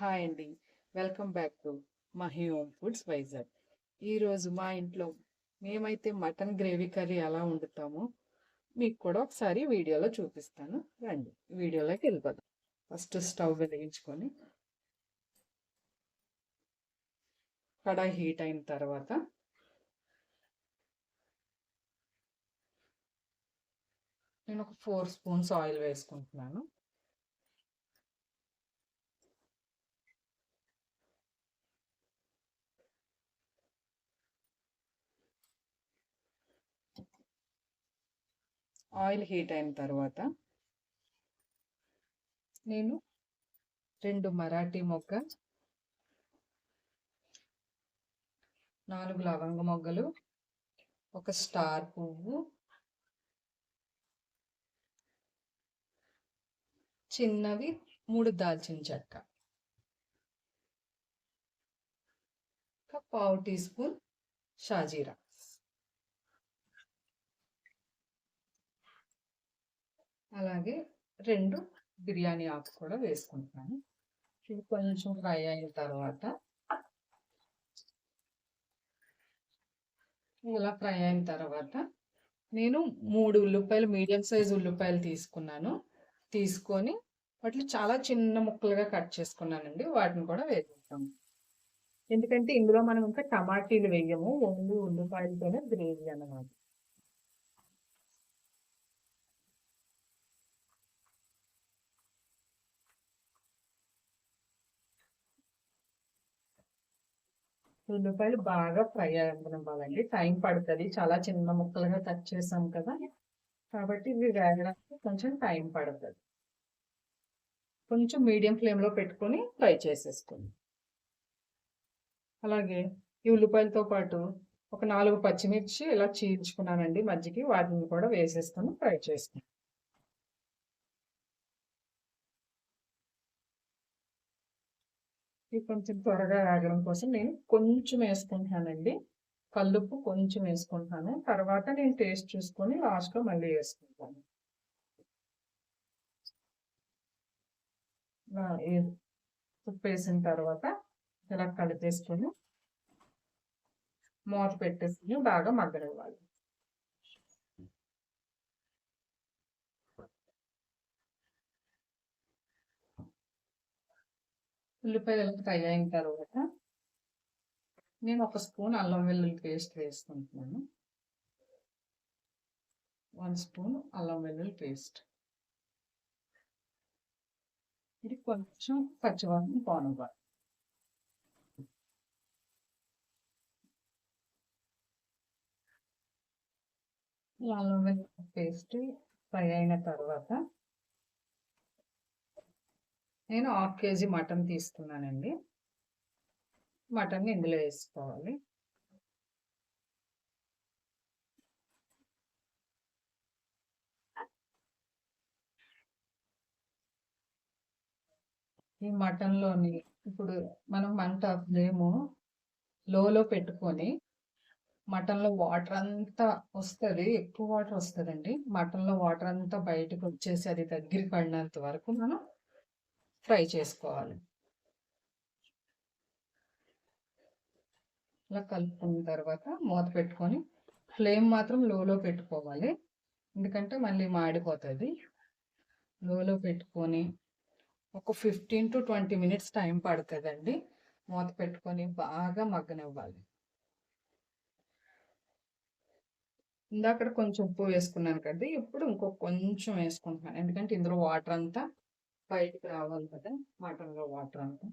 Hi అండి. Welcome back to Mahi home foods Vizag. ఈరోజు మా ఇంట్లో మేమైతే మటన్ గ్రేవీ కర్రీ ఎలా వండుతామో మీకు కూడా ఒకసారి వీడియోలో చూపిస్తాను. రండి వీడియోలోకి వెళ్ళిపోదాం. ఫస్ట్ స్టవ్ వెలిగించుకొని కడాయి హీట్ అయిన తర్వాత నేను ఒక ఫోర్ స్పూన్స్ ఆయిల్ వేసుకుంటున్నాను. ఆయిల్ హీట్ అయిన తర్వాత నేను రెండు మరాఠీ మొగ్గ నాలుగు లవంగ మొగ్గలు ఒక స్టార్ పువ్వు చిన్నవి మూడు దాల్చిన చెక్క ఒక పావు టీ స్పూన్ షాజీరా. అలాగే రెండు బిర్యానీ ఆకు కూడా వేసుకుంటున్నాను. ఇవి కొంచెం ఫ్రై అయిన తర్వాత ఇలా ఫ్రై అయిన తర్వాత నేను మూడు ఉల్లిపాయలు మీడియం సైజ్ ఉల్లిపాయలు తీసుకున్నాను. తీసుకొని వాటిని చాలా చిన్న ముక్కలుగా కట్ చేసుకున్నానండి. వాటిని కూడా వేసుకుంటాము ఎందుకంటే ఇందులో మనం ఇంకా టమాటీలు వేయము. ఓన్లీ ఉల్లిపాయలతోనే గ్రేవీ అన్నమాట. ఉల్లిపాయలు బాగా ఫ్రై అవ్వాలండి టైం పడుతుంది. చాలా చిన్న ముక్కలుగా కట్ చేసాం కదా. కాబట్టి ఇవి వేగడానికి కొంచెం టైం పడుతుంది. కొంచెం మీడియం ఫ్లేమ్లో పెట్టుకొని ఫ్రై చేసేసుకోండి అలాగే ఈ ఉల్లిపాయలతో పాటు ఒక నాలుగు పచ్చిమిర్చి ఇలా చీల్చుకున్నానండి. మజ్జికి వాటిని కూడా వేసేసుకొని ఫ్రై చేసుకున్నాను ఇది కొంచెం త్వరగా ఆగడం కోసం నేను కొంచెం వేసుకుంటానండి. కల్లుప్పు కొంచెం వేసుకుంటాను. తర్వాత నేను టేస్ట్ చూసుకొని లాస్ట్లో మళ్ళీ వేసుకుంటాను. ఉప్పు వేసిన తర్వాత ఇలా కలిపేసుకొని మూత పెట్టేసుకుని బాగా మగ్గనివ్వాలి. ఉల్లిపాయలు ఫ్రై అయిన తర్వాత నేను ఒక స్పూన్ అల్లం వెల్లుల్లి పేస్ట్ వేసుకుంటున్నాను. వన్ స్పూన్ అల్లం వెల్లుల్లి పేస్ట్. ఇది కొంచెం పచ్చివాసన పోనివ్వాలి. అల్లం వెల్లుల్లి పేస్ట్ ఫ్రై అయిన తర్వాత నేను హాఫ్ కేజీ మటన్ తీసుకున్నానండి. మటన్ ఇందులో వేసుకోవాలి. ఈ మటన్లోని ఇప్పుడు మనం మంట ఫ్లేము లోలో పెట్టుకొని మటన్లో వాటర్ అంతా వస్తుంది ఎక్కువ వాటర్ వస్తుందండి. మటన్లో వాటర్ అంతా బయటకు వచ్చేసి అది దగ్గరికి పడినంత వరకు మనం ఫ్రై చేసుకోవాలి. ఇలా కలుపుకున్న తర్వాత మూత పెట్టుకొని ఫ్లేమ్ మాత్రం లోలో పెట్టుకోవాలి. ఎందుకంటే మళ్ళీ మాడిపోతుంది. లోలో పెట్టుకొని ఒక fifteen to twenty minutes time పడుతుందండి. మూత పెట్టుకొని బాగా మగ్గనివ్వాలి. ఇందాక కొంచెం ఉప్పు వేసుకున్నాను కదా ఇప్పుడు ఇంకొక కొంచెం వేసుకుంటున్నాను. ఎందుకంటే ఇందులో వాటర్ అంతా బయటికి రావాలి కదా మటన్లో వాటర్ అంతా.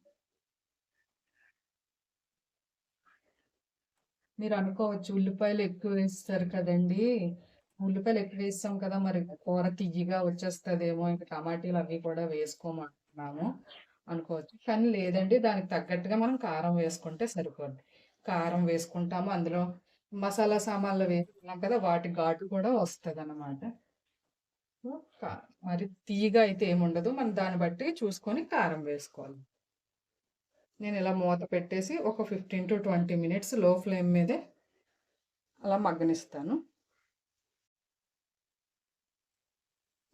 మీరు అనుకోవచ్చు ఉల్లిపాయలు ఎక్కువ వేస్తారు కదండి. ఉల్లిపాయలు ఎక్కువ వేస్తాం కదా మరి కూర తియ్యగా వచ్చేస్తుందేమో ఇంకా టమాటీలు అవి కూడా వేసుకోమంటున్నాము. అనుకోవచ్చు. కానీ లేదండి దానికి తగ్గట్టుగా మనం కారం వేసుకుంటే సరిపోద్ది. కారం వేసుకుంటాము అందులో మసాలా సామాన్లు వేసుకున్నాం కదా వాటి ఘాటు కూడా వస్తుంది అన్నమాట మరి తీయగా అయితే ఏముండదు. మనం దాన్ని బట్టి చూసుకొని కారం వేసుకోవాలి. నేను ఇలా మూత పెట్టేసి ఒక ఫిఫ్టీన్ టు ట్వంటీ మినిట్స్లో ఫ్లేమ్ మీదే అలా మగ్గనిస్తాను.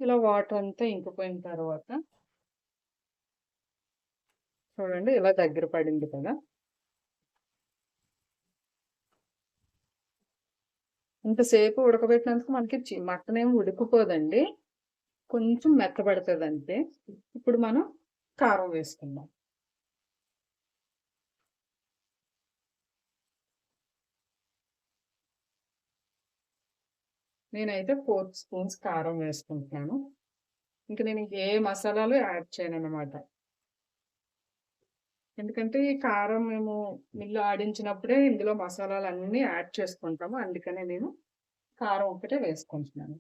ఇలా వాటర్ అంతా ఇంకిపోయిన తర్వాత చూడండి ఇలా దగ్గర పడింది కదా. ఇంతసేపు ఉడకబెట్టినందుకు మనకి చి- ఉడికిపోదండి. కొంచెం మెత్తబడుతుంది అంతే ఇప్పుడు మనం కారం వేసుకుందాం. నేనైతే ఫోర్ స్పూన్స్ కారం వేసుకుంటున్నాను. ఇంకా నేను ఏ మసాలాలు యాడ్ చేయను అనమాట ఎందుకంటే ఈ కారం మేము మిల్లు ఆడించినప్పుడే ఇందులో మసాలాలు అన్నీ యాడ్ చేసుకుంటాము. అందుకనే నేను కారం ఒకటే వేసుకుంటున్నాను.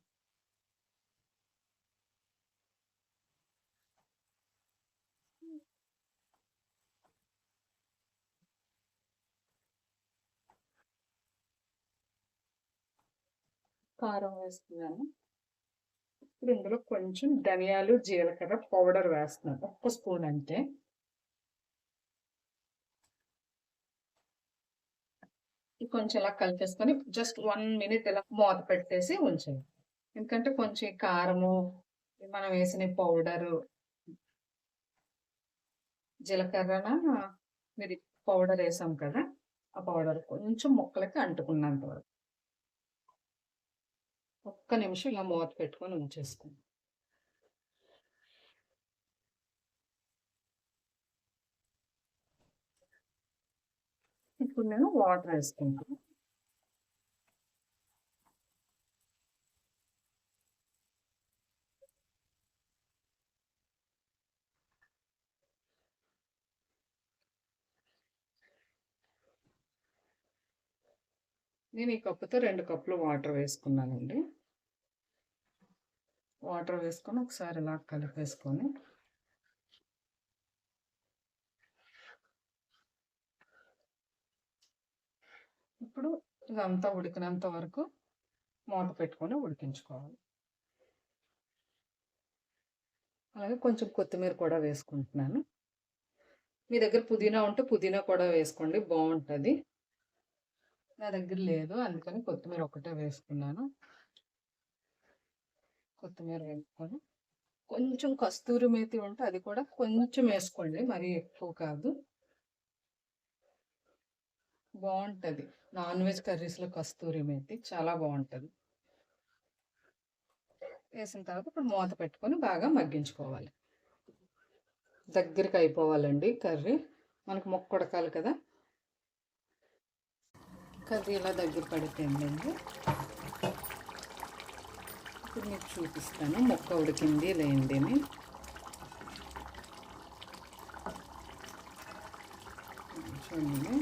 కారం వేస్తున్నాను. ఇప్పుడు ఇందులో కొంచెం ధనియాలు జీలకర్ర పౌడర్ వేస్తున్నాను. ఒక్క స్పూన్ అంటే కొంచెం ఇలా కలిపేసుకొని జస్ట్ వన్ మినిట్ ఇలా మూత పెట్టేసి ఉంచేయండి. ఎందుకంటే కొంచెం కారము మనం వేసిన పౌడరు జీలకర్రన మీరు పౌడర్ వేసాం కదా ఆ పౌడర్ కొంచెం ముక్కలకి అంటుకున్నంత వరకు. ఒక్క నిమిషం ఇలా మూత పెట్టుకొని ఉంచేసుకోండి. ఇప్పుడు నేను వాటర్ వేసుకుంటాను నేను ఈ కప్పుతో రెండు కప్పులు వాటర్ వేసుకున్నానండి. వాటర్ వేసుకొని ఒకసారి ఇలా కలిపేసుకొని ఇప్పుడు ఇదంతా ఉడికినంత వరకు మూత పెట్టుకొని ఉడికించుకోవాలి. అలాగే కొంచెం కొత్తిమీర కూడా వేసుకుంటున్నాను. మీ దగ్గర పుదీనా ఉంటే పుదీనా కూడా వేసుకోండి బాగుంటుంది. నా దగ్గర లేదు అందుకని కొత్తిమీర ఒకటే వేసుకున్నాను. కొత్తిమీర వేసుకొని కొంచెం కస్తూరి మేతి ఉంటే అది కూడా కొంచెం వేసుకోండి మరీ ఎక్కువ కాదు. బాగుంటుంది. నాన్ వెజ్ కర్రీస్లో కస్తూరి మేతి చాలా బాగుంటుంది. వేసిన తర్వాత ఇప్పుడు మూత పెట్టుకొని బాగా మగ్గించుకోవాలి. దగ్గరికి అయిపోవాలండి కర్రీ. మనకు మొక్క ఉడకాలి కదా. కర్రీ ఇలా దగ్గర పడిపోయిందండి ఇప్పుడు మీకు చూపిస్తాను. మొక్క ఉడికింది లేండి చూడండి.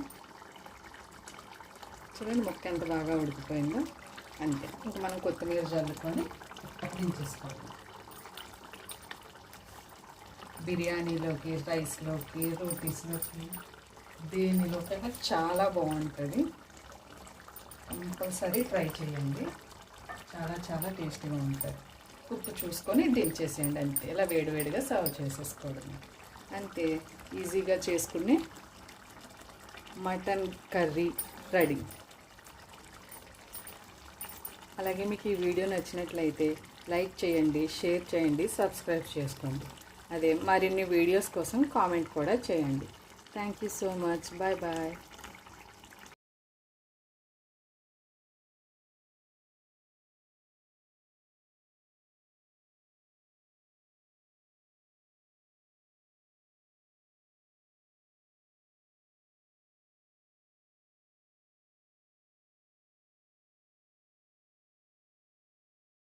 చూడండి మొక్క ఎంత బాగా ఉడికిపోయిందో. అంతే. ఇంకా మనం కొత్తిమీర చల్లుకొని దించేసుకోవాలి. బిర్యానీలోకి రైస్లోకి రోటీస్లోకి దేనిలోకైనా చాలా బాగుంటుంది. కంపల్సరీ ట్రై చేయండి. చాలా చాలా టేస్టీగా ఉంటుంది. ఉప్పు చూసుకొని దించేసేయండి అంతే. ఇలా వేడివేడిగా సర్వ్ చేసేసుకోవడం. అంతే. ఈజీగా చేసుకునే మటన్ కర్రీ రెడీ. అలాగే మీకు ఈ వీడియో నచ్చినట్లయితే లైక్ చేయండి షేర్ చేయండి సబ్స్క్రైబ్ చేసుకోండి. అదే మరిన్ని వీడియోస్ కోసం కామెంట్ కూడా చేయండి. Thank you so much. Bye bye.